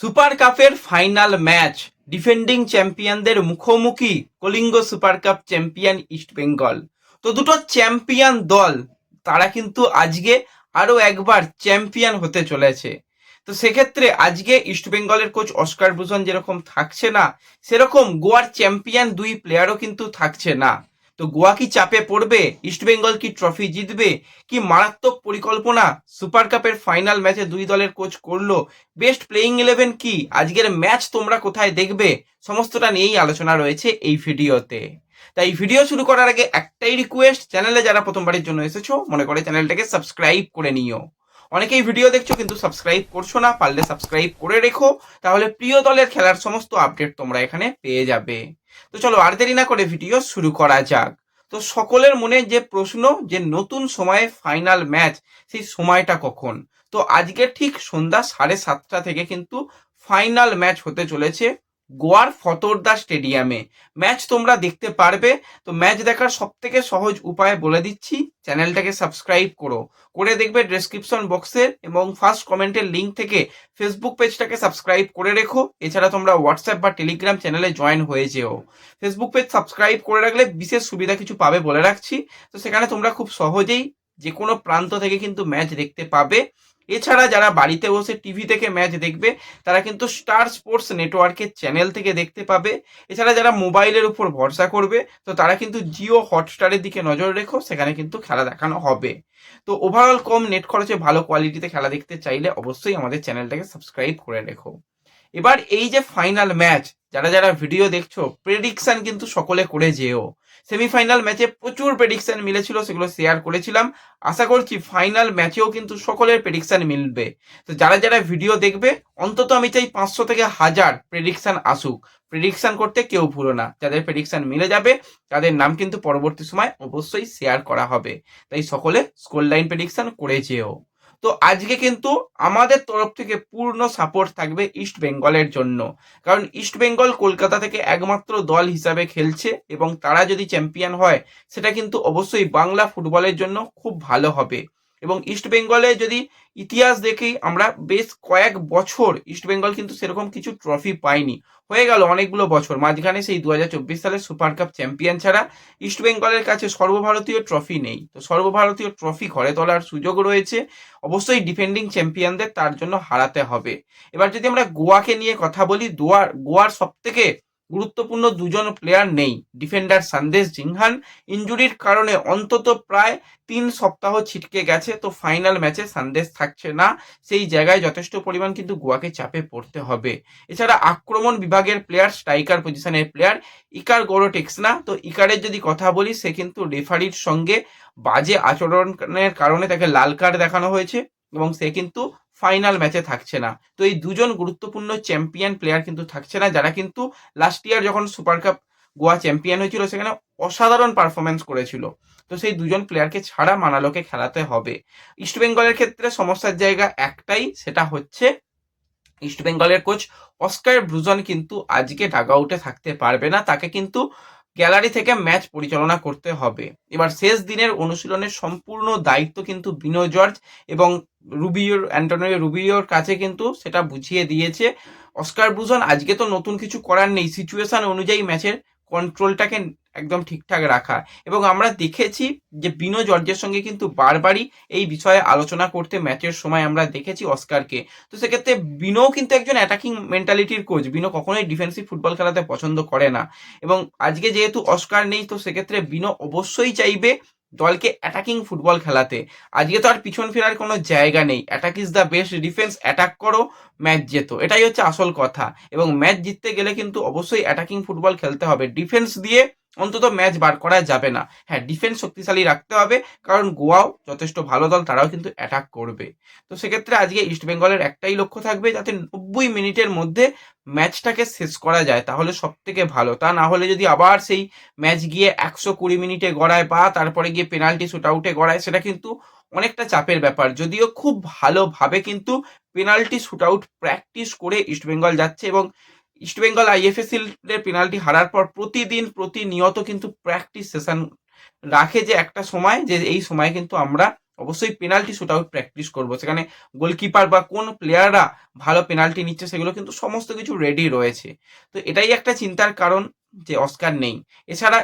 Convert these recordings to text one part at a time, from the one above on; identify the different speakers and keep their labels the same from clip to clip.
Speaker 1: Super কাপের final match, defending চ্যাম্পিয়নদের মুখোমুখি Kalinga super cup champion East Bengal. তো দুটো চ্যাম্পিয়ন দল, তারা কিন্তু আজকে আরও একবার চ্যাম্পিয়ন হতে চলেছে। তো সেক্ষেত্রে আজকে ইস্ট বেঙ্গলের কোচ অস্কার ভূষণ যেরকম থাকছে না, সেরকম গোয়ার চ্যাম্পিয়ন দুই প্লেয়ারও কিন্তু থাকছে না। তো গোয়া কি চাপে পড়বে? ইস্ট বেঙ্গল কি ট্রফি জিতবে? কি মারাত্মক পরিকল্পনা? সুপার কাপের ফাইনাল ম্যাচে দুই দলের কোচ করল। বেস্ট প্লেইং ইলেভেন কি? আজকের ম্যাচ তোমরা কোথায় দেখবে? সমস্তটা নিয়েই আলোচনা রয়েছে এই ভিডিওতে। তাই ভিডিও শুরু করার আগে একটাই রিকোয়েস্ট চ্যানেলে যারা প্রথমবারের জন্য এসেছ, মনে করে চ্যানেলটাকে সাবস্ক্রাইব করে নিও। অনেকেই ভিডিও দেখছ কিন্তু সাবস্ক্রাইব করছ না, পারলে সাবস্ক্রাইব করে রেখো। তাহলে প্রিয় দলের খেলার সমস্ত আপডেট তোমরা এখানে পেয়ে যাবে। তো চলো আর দেরি না করে ভিডিও শুরু করা যাক। তো সকলের মনে যে প্রশ্ন যে নতুন সময়ে ফাইনাল ম্যাচ সেই সময়টা কখন? তো আজকে ঠিক সন্ধ্যা সাড়ে সাতটা থেকে কিন্তু ফাইনাল ম্যাচ হতে চলেছে গোয়ার ফতোরদা স্টেডিয়ামে ম্যাচ তোমরা দেখতে পারবে। তো ম্যাচ দেখার সব থেকে সহজ উপায় বলে দিচ্ছি। চ্যানেলটাকে সাবস্ক্রাইব করো। করে দেখবে ডেসক্রিপশন বক্সের এবং ফার্স্ট কমেন্টের লিঙ্ক থেকে ফেসবুক পেজটাকে সাবস্ক্রাইব করে রেখো। এছাড়া তোমরা হোয়াটসঅ্যাপ বা টেলিগ্রাম চ্যানেলে জয়েন হয়ে যেও। ফেসবুক পেজ সাবস্ক্রাইব করে রাখলে বিশেষ সুবিধা কিছু পাবে বলে রাখছি। তো সেখানে তোমরা খুব সহজেই যে কোনো প্রান্ত থেকে কিন্তু ম্যাচ দেখতে পাবে। এছাড়া যারা বাড়িতে বসে টিভি থেকে ম্যাচ দেখবে, তারা কিন্তু স্টার স্পোর্টস নেটওয়ার্কের চ্যানেল থেকে দেখতে পাবে। এছাড়া যারা মোবাইলের উপর ভরসা করবে, তো তারা কিন্তু জিও হটস্টারের দিকে নজর রেখো, সেখানে কিন্তু খেলা দেখানো হবে। তো ওভারঅল কম নেট খরচে ভালো কোয়ালিটিতে খেলা দেখতে চাইলে অবশ্যই আমাদের চ্যানেলটাকে সাবস্ক্রাইব করে রেখো। এবার এই যে ফাইনাল ম্যাচ যারা যারা ভিডিও দেখছ প্রেডিকশন কিন্তু সকলে করে যেও। সেমিফাইনাল ম্যাচে প্রচুর প্রেডিকশন মিলেছিল, সেগুলো শেয়ার করেছিলাম। আশা করছি ফাইনাল ম্যাচেও কিন্তু সকলের প্রেডিকশন মিলবে। তো যারা যারা ভিডিও দেখবে, অন্তত আমি চাই পাঁচশো থেকে হাজার প্রেডিকশন আসুক। প্রেডিকশন করতে কেউ ভুলো না। যাদের প্রেডিকশন মিলে যাবে, তাদের নাম কিন্তু পরবর্তী সময় অবশ্যই শেয়ার করা হবে। তাই সকলে স্কোর লাইন প্রেডিকশন করে যেও। তো আজকে কিন্তু আমাদের তরফ থেকে পূর্ণ সাপোর্ট থাকবে ইস্ট বেঙ্গলের জন্য। কারণ ইস্ট বেঙ্গল কলকাতা থেকে একমাত্র দল হিসাবে খেলছে এবং তারা যদি চ্যাম্পিয়ন হয়, সেটা কিন্তু অবশ্যই বাংলা ফুটবলের জন্য খুব ভালো হবে। এবং ইস্ট বেঙ্গলে যদি ইতিহাস দেখি, আমরা বেশ কয়েক বছর ইস্ট বেঙ্গল কিন্তু সেরকম কিছু ট্রফি পায়নি হয়ে গেল অনেকগুলো বছর। মাঝখানে সেই দু সালের সুপার কাপ চ্যাম্পিয়ন ছাড়া ইস্ট বেঙ্গলের কাছে সর্বভারতীয় ট্রফি নেই। তো সর্বভারতীয় ট্রফি ঘরে তোলার সুযোগ রয়েছে। অবশ্যই ডিফেন্ডিং চ্যাম্পিয়নদের তার জন্য হারাতে হবে। এবার যদি আমরা গোয়াকে নিয়ে কথা বলি, গোয়ার গোয়ার সব থেকে গুরুত্বপূর্ণ দুজন প্লেয়ার নেই। ডিফেন্ডার সন্দেশ জিংহান ইঞ্জুরির কারণে অন্তত প্রায় তিন সপ্তাহ ছিটকে গেছে, তো ফাইনাল ম্যাচে সন্দেশ থাকছে না। সেই জায়গায় যথেষ্ট পরিমাণ কিন্তু গোয়াকে চাপে পড়তে হবে। এছাড়া আক্রমণ বিভাগের প্লেয়ার স্ট্রাইকার পজিশনের প্লেয়ার ইকার গোরোটেক্স না তো ইকারের যদি কথা বলি, সে কিন্তু রেফারির সঙ্গে বাজে আচরণের কারণে তাকে লাল কার্ড দেখানো হয়েছে এবং সে কিন্তু ফাইনাল ম্যাচে থাকছে না। তো এই দুজন গুরুত্বপূর্ণ চ্যাম্পিয়ন প্লেয়ার কিন্তু থাকছে না, যারা কিন্তু লাস্ট ইয়ার যখন সুপার কাপ গোয়া চ্যাম্পিয়ন হয়েছিল, সেখানে অসাধারণ পারফরমেন্স করেছিল। তো সেই দুজন প্লেয়ারকে ছাড়া মানালোকে খেলাতে হবে। ইস্ট বেঙ্গলের ক্ষেত্রে সমস্যার জায়গা একটাই, সেটা হচ্ছে ইস্ট বেঙ্গলের কোচ অস্কার ব্রুজন কিন্তু আজকে ডাগ আউটে থাকতে পারবে না। তাকে কিন্তু গ্যালারি থেকে ম্যাচ পরিচালনা করতে হবে। এবার শেষ দিনের অনুশীলনের সম্পূর্ণ দায়িত্ব কিন্তু বিনয় জর্জ এবং রুবিওর অ্যান্টনিও রুবিওর কাছে কিন্তু সেটা বুঝিয়ে দিয়েছে। অস্কার ব্রুজন, আজকে তো নতুন কিছু করার নেই। সিচুয়েশন অনুযায়ী ম্যাচের কন্ট্রোলটাকে একদম ঠিকঠাক রাখা। এবং আমরা দেখেছি যে বিনো জর্জের সঙ্গে কিন্তু বারবারই এই বিষয়ে আলোচনা করতে ম্যাচের সময় আমরা দেখেছি অস্কারকে। তো সেক্ষেত্রে বিনো কিন্তু একজন অ্যাটাকিং মেন্টালিটির কোচ বিনো কখনোই ডিফেন্সিভ ফুটবল খেলাতে পছন্দ করে না। এবং আজকে যেহেতু অস্কার নেই, তো সেক্ষেত্রে বিনো অবশ্যই চাইবে দলকে অ্যাটাকিং ফুটবল খেলাতে। আজকে তো আর পিছন ফেরার কোনো জায়গা নেই। Attack is the best defence attack করো ম্যাচ যেত এটাই হচ্ছে আসল কথা। এবং ম্যাচ জিততে গেলে কিন্তু অবশ্যই অ্যাটাকিং ফুটবল খেলতে হবে। ডিফেন্স দিয়ে অন্তত ম্যাচ বার করা যাবে না। হ্যাঁ ডিফেন্স শক্তিশালী রাখতে হবে। কারণ গোয়াও যথেষ্ট ভালো দল, তারাও কিন্তু অ্যাটাক করবে। তো সেক্ষেত্রে আজকে ইস্ট বেঙ্গলের একটাই লক্ষ্য থাকবে যাতে নব্বই মিনিটের মধ্যে ম্যাচটাকে শেষ করা যায়, তাহলে সব থেকে ভালো। তা না হলে যদি আবার সেই ম্যাচ গিয়ে একশো কুড়ি মিনিটে গড়ায় বা তারপরে গিয়ে পেনাল্টি শুট আউটে গড়ায়, সেটা কিন্তু অনেকটা চাপের ব্যাপার। যদিও খুব ভালোভাবে কিন্তু পেনাল্টি শুট আউট প্র্যাকটিস করে ইস্টবেঙ্গল যাচ্ছে এবং ইস্টবেঙ্গল আইএফএসিল এর পেনাল্টি হারার পর প্রতিদিন প্রতিনিয়ত কিন্তু প্র্যাকটিস সেশন রাখে যে একটা সময়, যে এই সময় কিন্তু আমরা অবশ্যই পেনাল্টি শুট আউট প্র্যাকটিস করব। সেখানে গোলকিপার বা কোন প্লেয়াররা ভালো পেনাল্টি নিচ্ছে, সেগুলো কিন্তু সমস্ত কিছু রেডি রয়েছে। তো এটাই একটা চিন্তার কারণ যে অস্কার নেই। এছাড়া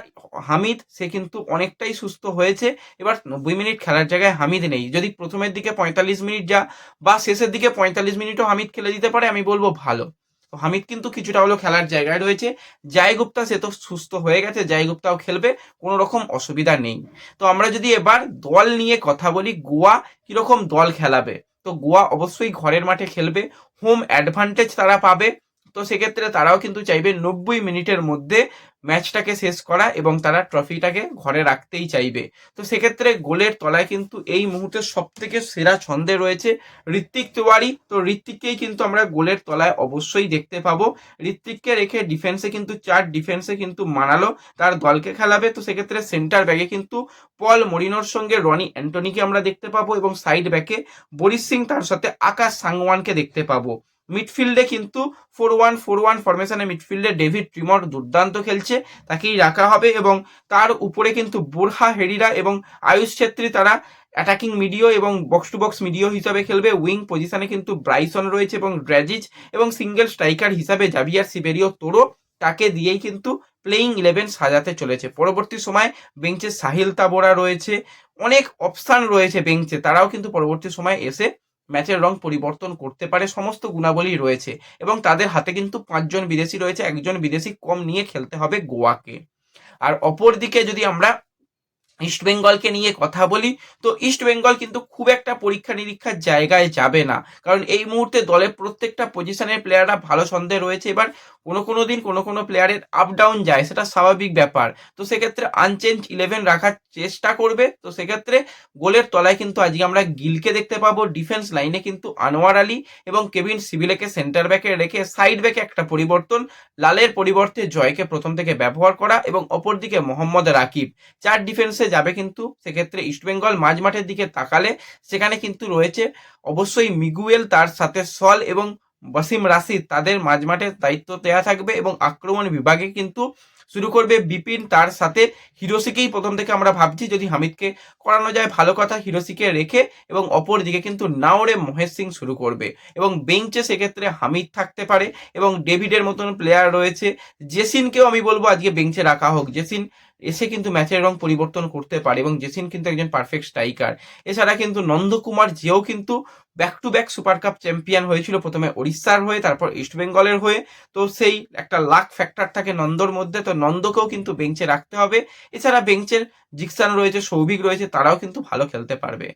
Speaker 1: হামিদ, সে কিন্তু অনেকটাই সুস্থ হয়েছে। এবার নব্বই মিনিট খেলার জায়গায় হামিদ নেই। যদি প্রথমের দিকে পঁয়তাল্লিশ মিনিট যা বা শেষের দিকে পঁয়তাল্লিশ মিনিটও হামিদ খেলে দিতে পারে, আমি বলব ভালো। তো হামিদ কিন্তু কিছুটা হলেও খেলার জায়গায় রয়েছে। জয় গুপ্তা সে তো সুস্থ হয়ে গেছে, জয় গুপ্তাও খেলবে, কোনো রকম অসুবিধা নেই। তো আমরা যদি এবার দল নিয়ে কথা বলি, গোয়া কীরকম দল খেলাবে? তো গোয়া অবশ্যই ঘরের মাঠে খেলবে হোম অ্যাডভান্টেজ তারা পাবে। তো সেক্ষেত্রে তারাও কিন্তু চাইবে নব্বই মিনিটের মধ্যে ম্যাচটাকে শেষ করা এবং তারা ট্রফিটাকে ঘরে রাখতেই চাইবে। তো সেক্ষেত্রে গোলের তলায় কিন্তু এই মুহূর্তে সব থেকে সেরা ছন্দে রয়েছে ঋত্বিক তিওয়ারি। তো ঋত্বিককেই কিন্তু আমরা গোলের তলায় অবশ্যই দেখতে পাবো। ঋত্বিককে রেখে ডিফেন্সে কিন্তু চার ডিফেন্সে কিন্তু মানালো, তার দলকে খেলাবে। তো সেক্ষেত্রে সেন্টার ব্যাগে কিন্তু পল মরিনোর সঙ্গে রনি অ্যান্টনিকে আমরা দেখতে পাবো এবং সাইড ব্যাকে বরিশ সিং তার সাথে আকাশ সাংওয়ানকে দেখতে পাবো। মিডফিল্ডে কিন্তু ফোর ওয়ান ফোর ওয়ান ফরমেশনে মিডফিল্ডে ডেভিড ট্রিমর দুর্দান্ত খেলছে, তাকেই রাখা হবে এবং তার উপরে কিন্তু বুরহা হেরিরা এবং আয়ুষ ছেত্রী তারা অ্যাটাকিং মিডিও এবং বক্স টু বক্স মিডিও হিসাবে খেলবে। উইং পজিশনে কিন্তু ব্রাইসন রয়েছে এবং ড্র্যাজিজ এবং সিঙ্গেল স্ট্রাইকার হিসাবে জাভিয়ার সিবেরিও তোরো তাকে দিয়েই কিন্তু প্লেইং ইলেভেন সাজাতে চলেছে। পরবর্তী সময় বেঞ্চে সাহিল তাবোরা রয়েছে, অনেক অপশান রয়েছে বেঞ্চে, তারাও কিন্তু পরবর্তী সময় এসে ম্যাচের রং পরিবর্তন করতে পারে সমস্ত গুণাবলী রয়েছে এবং তাদের হাতে কিন্তু পাঁচজন বিদেশি রয়েছে, একজন বিদেশি কম নিয়ে খেলতে হবে গোয়াকে। আর অপর দিকে যদি আমরা ইস্ট বেঙ্গলকে নিয়ে কথা বলি, তো ইস্ট বেঙ্গল কিন্তু খুব একটা পরীক্ষা নিরীক্ষার জায়গায় যাবে না। কারণ এই মুহূর্তে দলের প্রত্যেকটা পজিশনের প্লেয়াররা ভালো সন্দেহ রয়েছে, এবার কোনো কোনো দিন কোনো কোনো প্লেয়ারের আপ ডাউন যায়, সেটা স্বাভাবিক ব্যাপার। তো সেক্ষেত্রে আনচেঞ্জ ইলেভেন রাখার চেষ্টা করবে, তো সেক্ষেত্রে গোলের তলায় কিন্তু আজকে আমরা গিলকে দেখতে পাবো ডিফেন্স লাইনে কিন্তু আনোয়ার আলী এবং কেভিন সিভিলেকে সেন্টার ব্যাকে রেখে সাইড ব্যাকে একটা পরিবর্তন, লালের পরিবর্তে জয়কে প্রথম থেকে ব্যবহার করা এবং অপরদিকে মোহাম্মদ রাকিব। চার ডিফেন্সে যাবে কিন্তু, সেক্ষেত্রে ইস্টবেঙ্গল মাঝ মাঠের দিকে তাকালে সেখানে কিন্তু রয়েছে অবশ্যই মিগুয়েল তার সাথে সল এবং ওয়াসিম রাশিদ তাদের মাঝমাঠের দায়িত্ব দেওয়া থাকবে এবং আক্রমণ বিভাগে কিন্তু শুরু করবে বিপিন, তার সাথে হিরোসিকেই প্রথম থেকে আমরা ভাবছি যদি হামিদকে করানো যায়, ভালো কথা হিরোসিকে রেখে এবং অপর দিকে কিন্তু নাওরে মহেশ সিং শুরু করবে এবং বেঞ্চে সেক্ষেত্রে হামিদ থাকতে পারে এবং ডেভিডের মতন প্লেয়ার রয়েছে। জেসিনকেও আমি বলব আজকে বেঞ্চে রাখা হোক। জেসিন এসে কিন্তু ম্যাচের রং পরিবর্তন করতে পারে এবং জেসিন কিন্তু একজন পারফেক্ট স্ট্রাইকার এছাড়া কিন্তু নন্দকুমার যেও কিন্তু back to back super cup champion হয়েছিল। প্রথমে ওড়িশার হয়ে, তারপর ইস্ট বেঙ্গলের হয়ে। তো সেই একটা লাক ফ্যাক্টর থাকে নন্দর মধ্যে। তো নন্দকেও কিন্তু বেঞ্চে রাখতে হবে। এছাড়া বেঞ্চের জিকসান রয়েছে, সৌভিক রয়েছে, তারাও কিন্তু ভালো খেলতে পারবে।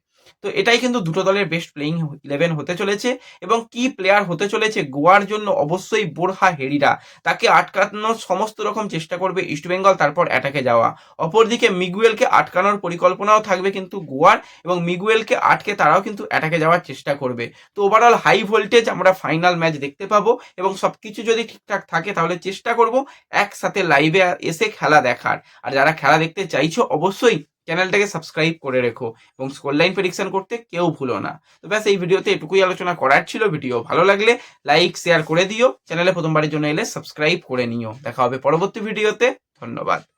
Speaker 1: তো এটাই কিন্তু দুটো দলের বেস্ট প্লেইং ইলেভেন হতে চলেছে এবং কি প্লেয়ার হতে চলেছে গোয়ার জন্য অবশ্যই বোরহা হেরিরা। তাকে আটকানোর সমস্ত রকম চেষ্টা করবে ইস্টবেঙ্গল তারপর অ্যাটাকে যাওয়া। অপরদিকে মিগুয়েলকে আটকানোর পরিকল্পনাও থাকবে কিন্তু গোয়ার এবং মিগুয়েলকে আটকে তারাও কিন্তু অ্যাটাকে যাওয়ার চেষ্টা করবে। তো ওভারঅল হাই ভোল্টেজ আমরা ফাইনাল ম্যাচ দেখতে পাবো এবং সব কিছু যদি ঠিকঠাক থাকে তাহলে চেষ্টা করব একসাথে লাইভে এসে খেলা দেখার। আর যারা খেলা দেখতে চাইছো অবশ্যই চ্যানেলটাকে সাবস্ক্রাইব করে রেখো এবং স্কোর লাইন প্রেডিকশন করতে কেউ ভুলো না। তো ব্যাস, এই ভিডিওতে এটুকুই আলোচনা করার ছিল। ভিডিও ভালো লাগলে লাইক শেয়ার করে দিও। চ্যানেলে প্রথমবারের জন্য এলে সাবস্ক্রাইব করে নিও। দেখা হবে পরবর্তী ভিডিওতে। ধন্যবাদ।